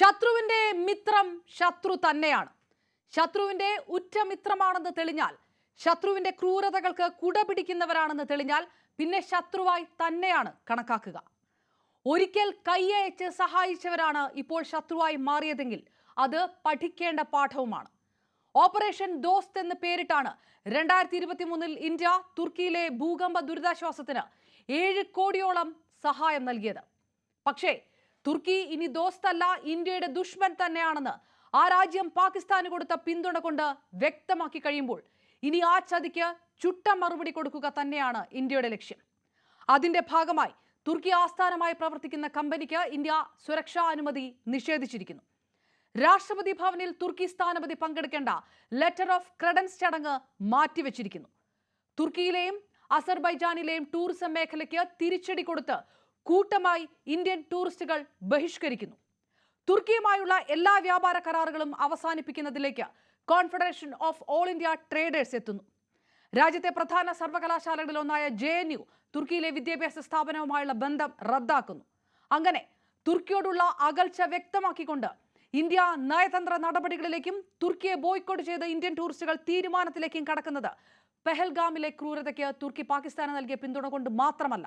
ശത്രുവിന്റെ മിത്രം ശത്രു തന്നെയാണ്. ശത്രുവിന്റെ ഉറ്റ മിത്രമാണെന്ന് തെളിഞ്ഞാൽ ശത്രുവിന്റെ ക്രൂരതകൾക്ക് കുടപിടിക്കുന്നവരാണെന്ന് തെളിഞ്ഞാൽ പിന്നെ ശത്രുവായി തന്നെയാണ് കണക്കാക്കുക. ഒരിക്കൽ കൈയയച്ച് സഹായിച്ചവരാണ് ഇപ്പോൾ ശത്രുവായി മാറിയതെങ്കിൽ അത് പഠിക്കേണ്ട പാഠവുമാണ്. ഓപ്പറേഷൻ ദോസ്ത് എന്ന് പേരിട്ടാണ് രണ്ടായിരത്തി ഇരുപത്തി മൂന്നിൽ ഇന്ത്യ തുർക്കിയിലെ ഭൂകമ്പ ദുരിതാശ്വാസത്തിന് ഏഴ് കോടിയോളം സഹായം നൽകിയത്. പക്ഷേ തുർക്കി ഇനി ദോസ്തല്ല ഇന്ത്യയുടെ ദുഷ്മൻ തന്നെയാണെന്ന് ആ രാജ്യം പാകിസ്ഥാന് കൊടുത്ത പിന്തുണ കൊണ്ട് വ്യക്തമാക്കി കഴിയുമ്പോൾ ഇനി ആ ചതിക്ക് ചുട്ട മറുപടി കൊടുക്കുക തന്നെയാണ് ഇന്ത്യയുടെ ലക്ഷ്യം. അതിന്റെ ഭാഗമായി തുർക്കി ആസ്ഥാനമായി പ്രവർത്തിക്കുന്ന കമ്പനിക്ക് ഇന്ത്യ സുരക്ഷാ അനുമതി നിഷേധിച്ചിരിക്കുന്നു. രാഷ്ട്രപതി ഭവനിൽ തുർക്കി സ്ഥാനപതി പങ്കെടുക്കേണ്ട ലെറ്റർ ഓഫ് ക്രെഡൻസ് ചടങ്ങ് മാറ്റിവെച്ചിരിക്കുന്നു. തുർക്കിയിലെയും അസർബൈജാനിലെയും ടൂറിസം മേഖലയ്ക്ക് തിരിച്ചടി കൊടുത്ത് കൂട്ടമായി ഇന്ത്യൻ ടൂറിസ്റ്റുകൾ ബഹിഷ്കരിക്കുന്നു. തുർക്കിയുമായുള്ള എല്ലാ വ്യാപാര കരാറുകളും അവസാനിപ്പിക്കുന്നതിലേക്ക് confederation of all India traders എത്തുന്നു. രാജ്യത്തെ പ്രധാന സർവകലാശാലകളിലൊന്നായ ജെ എൻ യു തുർക്കിയിലെ വിദ്യാഭ്യാസ സ്ഥാപനവുമായുള്ള ബന്ധം റദ്ദാക്കുന്നു. അങ്ങനെ തുർക്കിയോടുള്ള അകൽച്ച വ്യക്തമാക്കിക്കൊണ്ട് ഇന്ത്യ നയതന്ത്ര നടപടികളിലേക്കും തുർക്കിയെ ബോയ്ക്കോട്ട് ചെയ്ത ഇന്ത്യൻ ടൂറിസ്റ്റുകൾ തീരുമാനത്തിലേക്കും കടക്കുന്നത് പെഹൽഗാമിലെ ക്രൂരതയ്ക്ക് തുർക്കി പാകിസ്ഥാന് നൽകിയ പിന്തുണ കൊണ്ട് മാത്രമല്ല.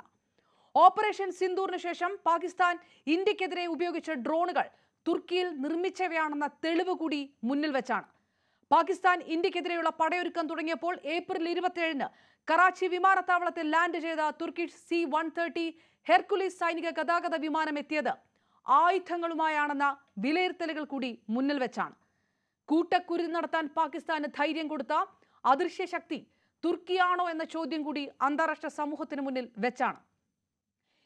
ഓപ്പറേഷൻ സിന്ദൂറിന് ശേഷം പാകിസ്ഥാൻ ഇന്ത്യക്കെതിരെ ഉപയോഗിച്ച ഡ്രോണുകൾ തുർക്കിയിൽ നിർമ്മിച്ചവയാണെന്ന തെളിവ് കൂടി മുന്നിൽ വെച്ചാണ്. പാകിസ്ഥാൻ ഇന്ത്യക്കെതിരെയുള്ള പടയൊരുക്കം തുടങ്ങിയപ്പോൾ ഏപ്രിൽ ഇരുപത്തിയേഴിന് കറാച്ചി വിമാനത്താവളത്തിൽ ലാൻഡ് ചെയ്ത Turkish C one thirty Hercules സൈനിക ഗതാഗത വിമാനം എത്തിയത് ആയുധങ്ങളുമായാണെന്ന വിലയിരുത്തലുകൾ കൂടി മുന്നിൽ വെച്ചാണ്. കൂട്ടക്കുരു നടത്താൻ പാകിസ്ഥാന് ധൈര്യം കൊടുത്ത അദൃശ്യ ശക്തി തുർക്കിയാണോ എന്ന ചോദ്യം കൂടി അന്താരാഷ്ട്ര സമൂഹത്തിന് മുന്നിൽ വെച്ചാണ്.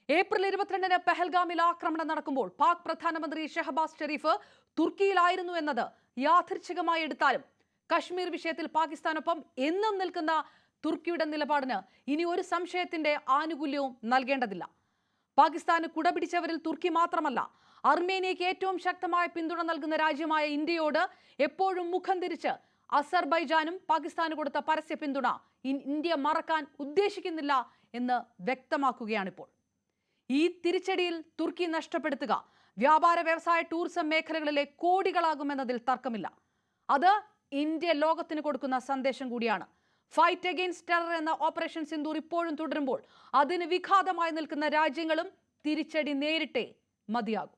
ഏപ്രിൽ ഇരുപത്തിരണ്ടിന് പെഹൽഗാമിൽ ആക്രമണം നടക്കുമ്പോൾ പാക് പ്രധാനമന്ത്രി ഷെഹബാസ് ഷെരീഫ് തുർക്കിയിലായിരുന്നു എന്നത് യാദൃച്ഛികമായി എടുത്താലും കശ്മീർ വിഷയത്തിൽ പാകിസ്ഥാനൊപ്പം എന്നും നിൽക്കുന്ന തുർക്കിയുടെ നിലപാടിന് ഇനി ഒരു സംശയത്തിന്റെ ആനുകൂല്യവും നൽകേണ്ടതില്ല. പാകിസ്ഥാന് കുടപിടിച്ചവരിൽ തുർക്കി മാത്രമല്ല അർമേനിയയ്ക്ക് ഏറ്റവും ശക്തമായ പിന്തുണ നൽകുന്ന രാജ്യമായ ഇന്ത്യയോട് എപ്പോഴും മുഖം തിരിച്ച് അസർബൈജാനും പാകിസ്ഥാന് കൊടുത്ത പരസ്യ പിന്തുണ ഇന്ത്യ മറക്കാൻ ഉദ്ദേശിക്കുന്നില്ല എന്ന് വ്യക്തമാക്കുകയാണിപ്പോൾ. ഈ തിരിച്ചടിയിൽ തുർക്കി നഷ്ടപ്പെടുത്തുക. വ്യാപാര വ്യവസായ ടൂറിസം മേഖലകളിലെ കോടികളാകുമെന്നതിൽ തർക്കമില്ല. അത് ഇന്ത്യ ലോകത്തിന് കൊടുക്കുന്ന സന്ദേശം കൂടിയാണ്. ഫൈറ്റ് അഗെയിൻസ്റ്റ് ടെറർ എന്ന ഓപ്പറേഷൻ സിന്ദൂർ ഇപ്പോഴും തുടരുമ്പോൾ അതിന് വിഘാതമായി നിൽക്കുന്ന രാജ്യങ്ങളും തിരിച്ചടി നേരിട്ടേ മതിയാകും.